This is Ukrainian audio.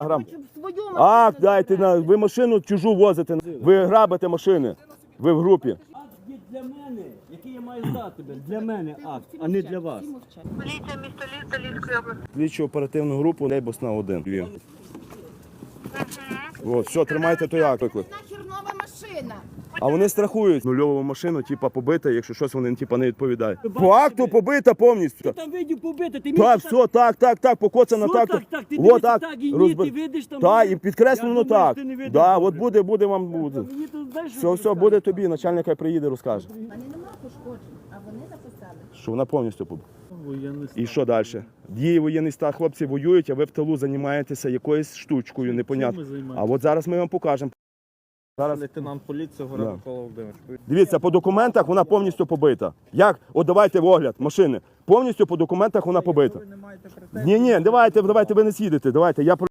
Грам. Акт дайте на ви машину чужу возите. Ви грабите машини. Ви в групі. Акт є для мене, який я маю здати. Для мене акт, а не для вас. Поліція міста Львів, Львівської області. Слідчу оперативну групу Лейбусна 1. Львів. От, все, тримайте той акт. Нахер машина. А вони страхують нульову машину, типа побита, якщо щось вони типа не відповідають. По акту побита повністю. Там видів побити, ти Так, все, так, так, так, покоцано так. так, так? Ти дивишся так, так і ні, розбер- ти видиш там Так, і підкреслено думаю, так. ти не видиш Да, от буде, буде вам буде. Мені тут знаєш, Все, все, буде тобі, начальник хай приїде, розкаже. Мене нема пошкоджень, а вони написали. Що вона повністю побита. І що далі? Діє воєнний стан, хлопці воюють, а ви в тилу займаєтеся якоюсь штучкою, непонятно. А от зараз ми вам покажемо. Зараз Лейтенант поліції Гора Да. Микола Володимирович. дивіться, по документах вона повністю побита. Як? От давайте в огляд машини. Повністю по документах вона побита. Ви не маєте претензій. Ні, ні, давайте, давайте ви не сідете. Давайте я про-